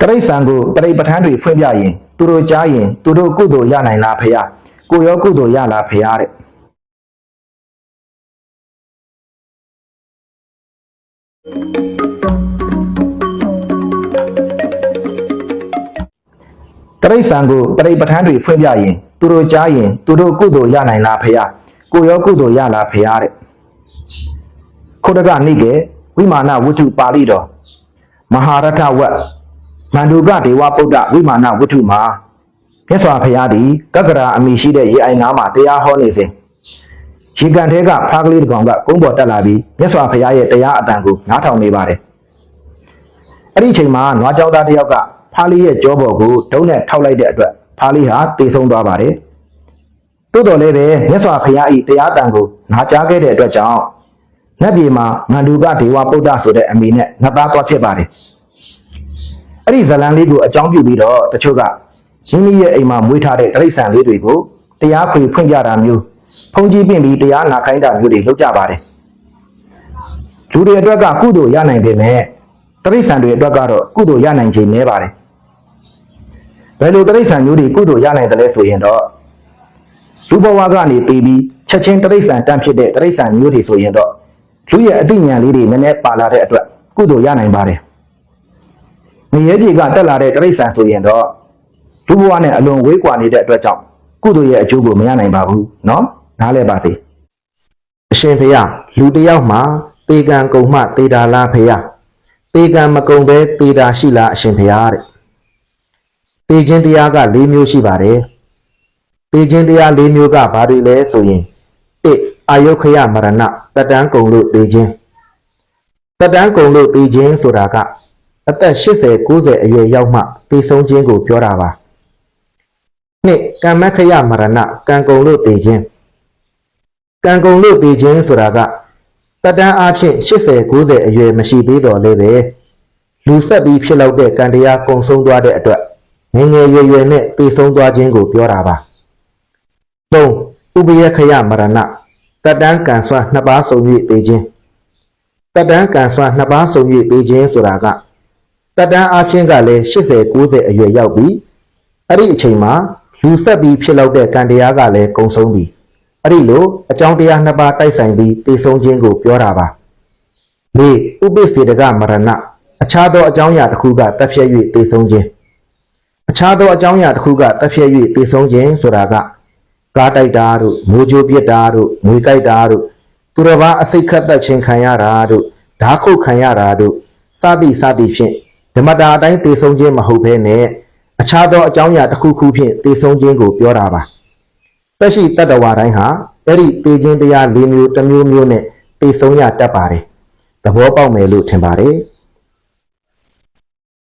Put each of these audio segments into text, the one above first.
တရိษံကိုပရိပဋ္ဌာန်းတွေဖွင့်ပြရင်သူတို့ကြားရင်သူတို့ကုသိုလ်ရနိုင်လားဖေယကိုရောကုသိုလ်ရလားဖေယတဲ့တရိษံကိုပရိပဋ္ဌာန်းတွေဖွင့်ပြရင်သူတို့ကြားရင်သူတို့ကုသိုလ်ရနိုင်လားဖေယကိုရောကုသိုလ်ရလားဖေယတဲ့ခုတကနိကေဝိမာနဝတ္ထုပါဠိတော်မဟာရထဝတ် မန္တုကဒေဝပုဒ္ဒဝိမာနဝတ္ထုမှာမြတ်စွာဘုရားသည်ကက္ကရာအမိရှိတဲ့ရေအိုင်နားမှာတရားဟောနေစဉ်ရေကန်ထဲကဖားကလေးတစ်ကောင်ကကုန်းပေါ်တက်လာပြီးမြတ်စွာဘုရားရဲ့တရားအတန်ကိုနားထောင်နေပါတယ်အဲ့ဒီအချိန်မှာနွားကြောက်သားတစ်ယောက်ကဖားလေးရဲ့ကြောပေါ်ကိုဒုံးနဲ့ထောက်လိုက်တဲ့အတွက်ဖားလေးဟာတေဆုံးသွားပါတယ်တိုးတော်လည်းပဲမြတ်စွာဘုရား၏တရားတန်ကိုနားကြားခဲ့တဲ့အတွက်ကြောင့်နတ်ပြည်မှာမန္တုကဒေဝပုဒ္ဒဆိုတဲ့အမိနဲ့နှစ်သားသွားဖြစ်ပါတယ် အဲ့ဒီဇလံလေးကိုအကြောင်းပြုပြီးတော့တချို့ကမိမိရဲ့အိမ်မှာမွေးထားတဲ့တိရစ္ဆာန်လေးတွေကိုတရားခွေဖွင့်ပြတာမျိုးဖုန်ကြီးပင့်ပြီးတရားနာခိုင်းတာမျိုးတွေလုပ်ကြပါတယ်လူတွေအတွက်ကကုသိုလ်ရနိုင်ပေမဲ့တိရစ္ဆာန်တွေအတွက်ကတော့ကုသိုလ်ရနိုင်ခြင်းနည်းပါတယ်ဘယ်လိုတိရစ္ဆာန်မျိုးတွေကုသိုလ်ရနိုင်တယ်လဲဆိုရင်တော့လူဘဝကနေတည်ပြီးချက်ချင်းတိရစ္ဆာန်တန့်ဖြစ်တဲ့တိရစ္ဆာန်မျိုးတွေဆိုရင်တော့လူရဲ့အသိဉာဏ်လေးတွေနည်းနည်းပါလာတဲ့အတွက်ကုသိုလ်ရနိုင်ပါတယ်င ရဲပြေကတက်လာတဲ့တိရစ္ဆာန်ဆိုရင်တော့လူဘဝနဲ့အလွန်ဝေးကွာနေတဲ့အတွက်ကြောင့်ကုသိုလ်ရဲ့အကျိုးကိုမရနိုင်ပါဘူးเนาะနားလည်ပါစေအရှင်ဖေယလူတစ်ယောက်မှာတေကံကုံမှတေတာလားဖေယတေကံမကုံပဲတေတာရှိလားအရှင်ဖေယတဲ့တေခြင်းတရားက၄မျိုးရှိပါတယ်တေခြင်းတရား၄မျိုးကဘာတွေလဲဆိုရင်၁အာယုခယမရဏတတန်းကုံလို့တေခြင်းတတန်းကုံလို့တေခြင်းဆိုတာက အသက်80 90အရွယ်ရောက်မှတေဆုံးခြင်းကိုပြောတာပါနှစ်ကမ္မခယမရဏကံကုံလို့တေခြင်းကံကုံလို့တေခြင်းဆိုတာကတတန်းအားဖြင့်80 90အရွယ်မရှိသေးတော့လည်းပဲလူဆက်ပြီးဖြစ်လောက်တဲ့ကံတရားကုံဆုံးသွားတဲ့အတွက်ငယ်ငယ်ရွယ်ရွယ်နဲ့တေဆုံးသွားခြင်းကိုပြောတာပါ၃ဥပယခယမရဏတတန်းကံစွမ်းနှစ်ပါးစုံ၍တေခြင်းတတန်းကံစွမ်းနှစ်ပါးစုံ၍တေခြင်းဆိုတာက တတန်းအားဖြင့်ကလည်း80 90အရွယ်ရောက်ပြီးအဲ့ဒီအချိန်မှာလူဆက်ပြီးဖြစ်လောက်တဲ့ကံတရားကလည်းကုံဆုံးပြီအဲ့ဒီလိုအကြောင်းတရားနှစ်ပါးတိုက်ဆိုင်ပြီးတည်ဆုံးခြင်းကိုပြောတာပါမေဥပိ္ပစေတကမရဏအခြားသောအကြောင်းအရာတစ်ခုကတက်ဖြည့်၍တည်ဆုံးခြင်းအခြားသောအကြောင်းအရာတစ်ခုကတက်ဖြည့်၍တည်ဆုံးခြင်းဆိုတာကကားတိုက်တာတို့မိုးကြိုးပစ်တာတို့ငွေကြိုက်တာတို့သူတော်ဘာအစိတ်ခတ်သက်ခြင်းခံရတာတို့ဓာခုတ်ခံရတာတို့စသည်စသည်ဖြင့် ဓမ္မတာအတိုင်းတည်ဆုံးခြင်းမဟုတ်ဘဲနဲ့အခြားသောအကြောင်းအရာတစ်ခုခုဖြင့်တည်ဆုံးခြင်းကိုပြောတာပါတက်ရှိတတ္တဝါတိုင်းဟာအဲ့ဒီတည်ခြင်းတရား၄မျိုးတစ်မျိုးမျိုးနဲ့တည်ဆုံးရတတ်ပါတယ်သဘောပေါက်မယ်လို့ထင်ပါတယ်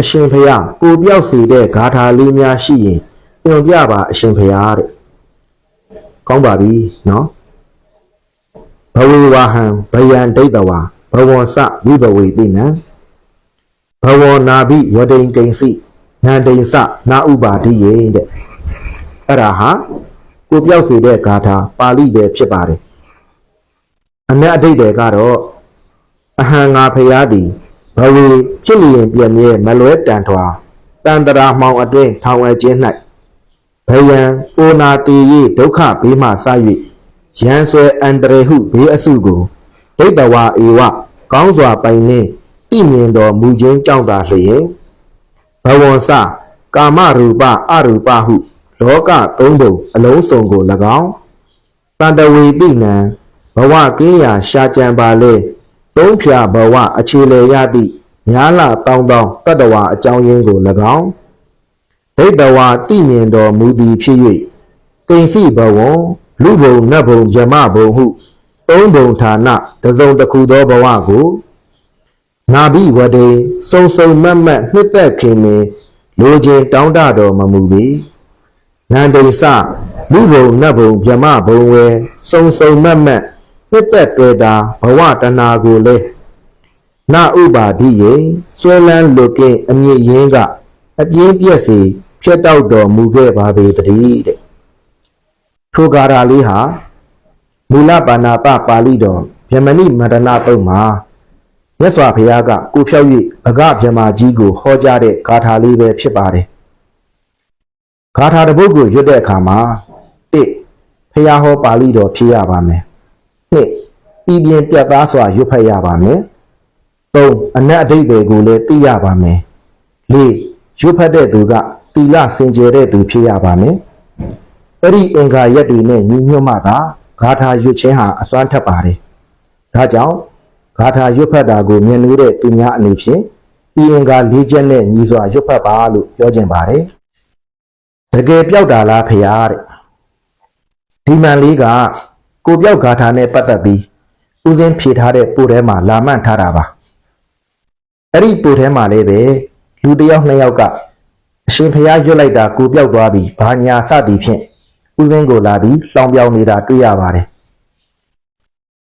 အရှင်ဖျားကိုပြောက်စီတဲ့ဂါထာလေးများရှိရင်ညွန်ပြပါအရှင်ဖျားတဲ့ကောင်းပါပြီနော်ဘဝေဝဟံဗယံဒိဋ္ဌဝါဘဝစဝိဘဝေတိနံ ဘဝနာဘိဝဒိန်ကိဉ္စီနန္တိန်စနာဥပါတိယေတဲ့အဲ့ဒါဟာကိုပြောက်စေတဲ့ဂါထာပါဠိပဲဖြစ်ပါတယ်အနက်အဓိပ္ပာယ်ကတော့အဟံငါဖျားသည်ဘဝေဖြစ်လျင်ပြည့်မြဲမလွဲတန်ထွာတန်တရာမှောင်အတွင်းထောင်ဝဲခြင်း၌ဘယံအိုနာတေယေဒုက္ခဘေးမှစ၍ရန်ဆွဲအန္တရေဟုဘေးအစုကိုဒိဋ္ဌဝါဧဝကောင်းစွာပိုင်နှင့် ဣမြင်တော်မူခြင်းကြောင့်သာလျင်ဘဝံစကာမရူပအရူပဟု လောကသုံးပုံအလုံးစုံကို၎င်းတန်တဝေတိနံဘဝကင်းရာရှာကြံပါလေသုံးဖြာဘဝအခြေလေရသည့်ညာလာတောင်းတောင်းတတ္တဝါအကြောင်းရင်းကို၎င်းဒိဋ္ဌဝါတိမြင်တော်မူသည်ဖြစ်၍ကိဉ္စီဘဝံလူဘုံနတ်ဘုံဇမဘုံဟုသုံးဘုံဌာနတစုံတစ်ခုသောဘဝကို နာဘိဝဒေစုံစုံမတ်မတ်နှစ်သက်ခင်မင်လိုခြင်းတောင်းတတော်မမူပေနန္တိစလူဘုံနတ်ဘုံဗြဟ္မဘုံဝဲစုံစုံမတ်မတ်နှစ်သက်တွေ့တာဘဝတဏှာကိုလေနာဥပါဒိယေဆွဲလန်းလွတ်ကင်းအမြင့်ရင်းကအပြင်းပြက်စီဖြတ်တောက်တော်မူခဲ့ပါပေတည်းတဲ့ထိုကာရာလေးဟာမူလပါဏာတပါဠိတော်ဗြဟ္မဏိမန္တနာတုံမှာ မြတ်စွာဘုရားကကိုဖြောက်၍ဗကဗြဟ္မာကြီးကိုဟောကြားတဲ့ဂါထာလေးပဲဖြစ်ပါတယ်ဂါထာတစ်ပုဒ်ကိုရွတ်တဲ့အခါမှာ1ဖះဟောပါဠိတော်ဖြစ်ရပါမယ်2ပြည်ပြင်းပြတ်သားစွာရွတ်ဖတ်ရပါမယ်3အနက်အဓိပ္ပာယ်ကိုလည်းသိရပါမယ်4ရွတ်ဖတ်တဲ့သူကတီလစင်ကြယ်တဲ့သူဖြစ်ရပါမယ်အဲ့ဒီအင်္ဂါရက်တွေနဲ့ညီညွတ်မှသာဂါထာရွတ်ခြင်းဟာအစွမ်းထက်ပါတယ်ဒါကြောင့် ဂါထာရွတ်ဖတ်တာကိုမြင်လို့တဲ့သူများအနေဖြင့်ဤအင်္ဂါ၄ချက်နဲ့ညီစွာရွတ်ဖတ်ပါလို့ပြောခြင်းပါတယ်တကယ်ပြောက်တာလားဖရာတဲ့ဒီမှန်လေးကကိုပြောက်ဂါထာနဲ့ပတ်သက်ပြီးဦးစင်းဖြေထားတဲ့ပို့ထဲမှာလာမှန့်ထားတာပါအဲ့ဒီပို့ထဲမှာလည်းပဲလူတစ်ယောက်နှစ်ယောက်ကအရှင်ဖရာရွတ်လိုက်တာကိုပြောက်သွားပြီးဘာညာစသည်ဖြင့်ဦးစင်းကိုလာပြီးလောင်ပြောင်နေတာတွေ့ရပါတယ်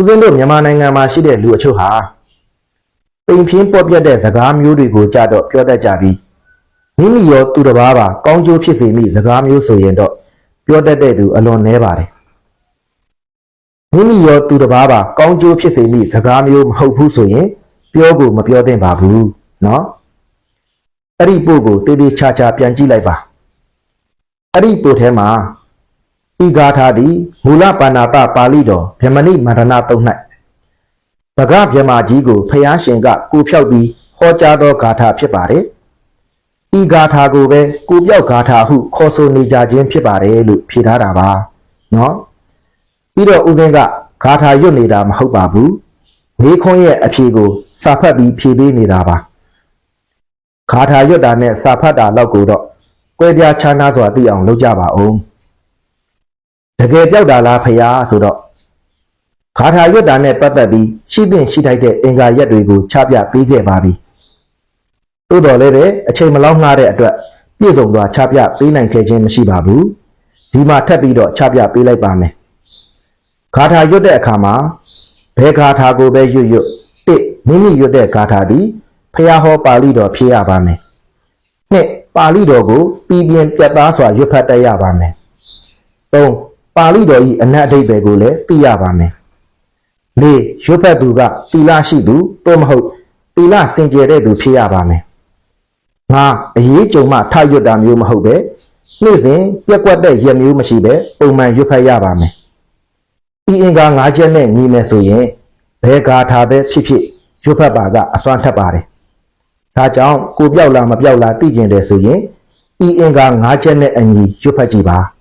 ဦးစင်းတို့မြန်မာနိုင်ငံမှာရှိတဲ့လူအချို့ဟာပိန်ဖြင်းပေါ်ပြတ်တဲ့စကားမျိုးတွေကိုကြတော့ပြောတတ်ကြပြီးမိမိရောသူတစ်ပါးပါကောင်းကျိုးဖြစ်စေမိစကားမျိုးဆိုရင်တော့ပြောတတ်တဲ့သူအလွန်နှဲပါတယ်မိမိရောသူတစ်ပါးပါကောင်းကျိုးဖြစ်စေမိစကားမျိုးမဟုတ်ဘူးဆိုရင်ပြောကိုမပြောသင့်ပါဘူးเนาะအဲ့ဒီပို့ကိုတေးသေးချာချာပြန်ကြည့်လိုက်ပါအဲ့ဒီပို့ထဲမှာ ဤဂါထာသည်မူလပါဏာတပါဠိတော်ဗျမဏိမန္တနာတုံ၌ဗကဗျမကြီးကိုဖျားရှင်ကကိုဖြောက်ပြီးဟောကြားသောဂါထာဖြစ်ပါတယ်။ဤဂါထာကိုပဲကိုပြောက်ဂါထာဟုခေါ်ဆိုနေကြခြင်းဖြစ်ပါတယ်လို့ဖြေထားတာပါ။နော်။ပြီးတော့ဦးသိန်းကဂါထာရွတ်နေတာမဟုတ်ပါဘူး။နေခွန်းရဲ့အဖြေကိုစာဖတ်ပြီးဖြေပေးနေတာပါ။ဂါထာရွတ်တာနဲ့စာဖတ်တာလောက်ကိုတော့ကွဲပြားခြားနားစွာသိအောင်လုပ်ကြပါဦး။ တကယ်ပြောက်တာလားဖရာဆိုတော့ခါထာရွတ်တာနဲ့ပတ်သက်ပြီးရှိသင့်ရှိထိုက်တဲ့အင်္ဂါရက်တွေကိုချပြပေးခဲ့ပါပြီ။သို့တော်လည်းပဲအချိန်မလောက်ငှားတဲ့အတွက်ပြည့်စုံစွာချပြပေးနိုင်ခဲ့ခြင်းမရှိပါဘူး။ဒီမှာထပ်ပြီးတော့ချပြပေးလိုက်ပါမယ်။ခါထာရွတ်တဲ့အခါမှာဘယ်ခါထာကိုပဲရွတ်ရွတ်တစ်မိမိရွတ်တဲ့ခါထာသည်ဖျားဟောပါဠိတော်ဖြစ်ရပါမယ်။နှစ်ပါဠိတော်ကိုပြည်ပြင်းပြတ်သားစွာရွတ်ဖတ်တတ်ရပါမယ်။သုံး ပါဠိတော်ဤအနတ်အဓိပ္ပာယ်ကိုလည်းသိရပါမယ်။လေးရွတ်ဖတ်သူကသီလရှိသူသို့မဟုတ်သီလစင်ကြယ်တဲ့သူဖြစ်ရပါမယ်။ငါအရေးကြုံမှထရွတ်တာမျိုးမဟုတ်ပဲနေ့စဉ်ပြက်ကွက်တဲ့ရက်မျိုးမရှိပဲပုံမှန်ရွတ်ဖတ်ရပါမယ်။ဤအင်္ဂါ၅ချက်နဲ့ညီမယ်ဆိုရင်ဘယ်ဂါထာပဲဖြစ်ဖြစ်ရွတ်ဖတ်ပါကအစွမ်းထက်ပါတယ်။ဒါကြောင့်ကိုပြောက်လားမပြောက်လားသိကျင်တယ်ဆိုရင်ဤအင်္ဂါ၅ချက်နဲ့အညီရွတ်ဖတ်ကြည့်ပါ။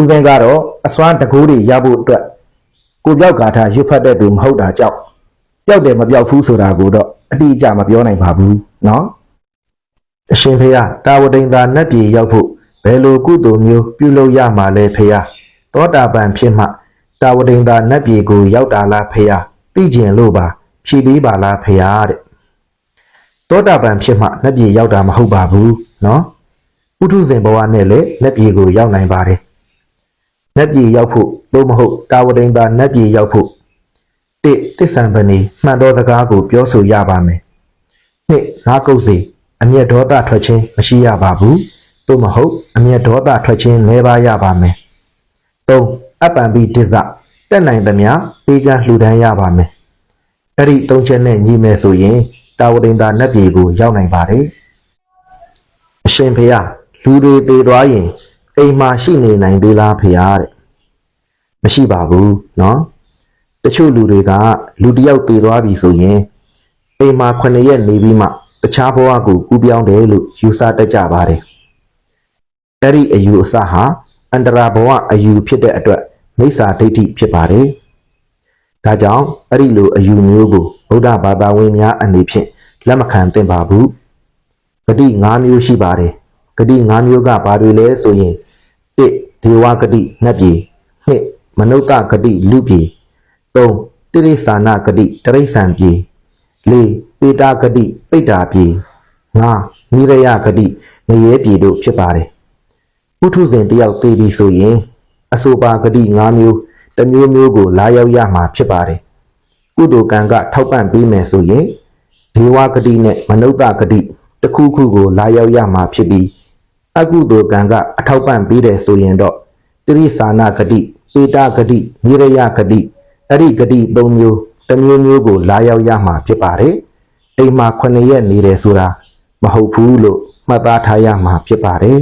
ဦးစင်းကတော့အစွမ်းတကူတွေရဖို့အတွက်ကိုပြောက်ဂါထာရွတ်ဖတ်တဲ့သူမဟုတ်တာကြောင့်ပျောက်တယ်မပျောက်ဘူးဆိုတာကိုတော့အတိအကျမပြောနိုင်ပါဘူးเนาะအရှင်ဖေယတာဝတိန်သာနတ်ပြည်ရောက်ဖို့ဘယ်လိုကုသိုလ်မျိုးပြုလုပ်ရမှာလဲဖေယသောတာပန်ဖြစ်မှတာဝတိန်သာနတ်ပြည်ကိုရောက်တာလားဖေယသိကျင်လို့ပါဖြည်ပေးပါလားဖေယတဲ့သောတာပန်ဖြစ်မှနတ်ပြည်ရောက်တာမဟုတ်ပါဘူးเนาะပုထုဇဉ်ဘဝနဲ့လည်းနတ်ပြည်ကိုရောက်နိုင်ပါတယ် နတ်ပြည်ရောက်ဖို့သို့မဟုတ်တာဝတိန်သာနတ်ပြည်ရောက်ဖို့တစ်တစ္ဆံပဏီမှန်သောစကားကိုပြောဆိုရပါမယ်နှစ်ငါးကုတ်စီအမျက်ဒေါသထွက်ခြင်းမရှိရပါဘူးသို့မဟုတ်အမျက်ဒေါသထွက်ခြင်းနည်းပါးရပါမယ်သုံးအပ္ပံပိဒိစ္စတက်နိုင်သမျှပေးကမ်းလှူဒန်းရပါမယ်အဲ့ဒီသုံးချက်နဲ့ညီမယ်ဆိုရင်တာဝတိန်သာနတ်ပြည်ကိုရောက်နိုင်ပါတယ်အရှင်ဖေယလူတွေတည်သွားရင် အိမ်မှာရှိနေနိုင်သေးလားဖေယားတဲ့မရှိပါဘူးเนาะတချို့လူတွေကလူတစ်ယောက်တည်သွားပြီဆိုရင်အိမ်မှာ9ရက်နေပြီးမှတခြားဘဝကိုကူးပြောင်းတယ်လို့ယူဆတတ်ကြပါတယ်အဲ့ဒီအယူအဆဟာအန္တရာဘဝအယူဖြစ်တဲ့အတွက်မိစ္ဆာဒိဋ္ဌိဖြစ်ပါတယ်ဒါကြောင့်အဲ့ဒီလိုအယူမျိုးကိုဗုဒ္ဓဘာသာဝင်များအနေဖြင့်လက်မခံသင့်ပါဘူးဂတိ၅မျိုးရှိပါတယ်ဂတိ၅မျိုးကဘာတွေလဲဆိုရင် 1ဒေဝဂတိနတ်ပြည်2မနုဿဂတိလူပြည်3တိရိစ္ဆာနဂတိတရိစ္ဆန်ပြည်4ပေတာဂတိပိတ္တာပြည်5မိရယဂတိငရဲပြည်တို့ဖြစ်ပါတယ်ပုထုဇဉ်တယောက်သိပြီဆိုရင် အဆိုပါဂတိ၅မျိုးတစ်မျိုးမျိုးကို လာရောက်ရမှာဖြစ်ပါတယ်ကုသိုလ်ကံကထောက်ပံ့ပေးမယ်ဆိုရင်ဒေဝဂတိနဲ့မနုဿဂတိတစ်ခုခုကို လာရောက်ရမှာဖြစ်ပြီး အကုသိုလ်ကံကအထောက်ပံ့ပေးတယ်ဆိုရင်တော့တိရိစ္ဆာနဂတိပေတာဂတိနိရယဂတိအဲ့ဒီဂတိ၃မျိုးတစ်မျိုးမျိုးကို လာရောက်ရမှာဖြစ်ပါတယ်အိမ်မှာ9ရက်နေတယ်ဆိုတာမဟုတ်ဘူးလို့မှတ်သားထားရမှာဖြစ်ပါတယ်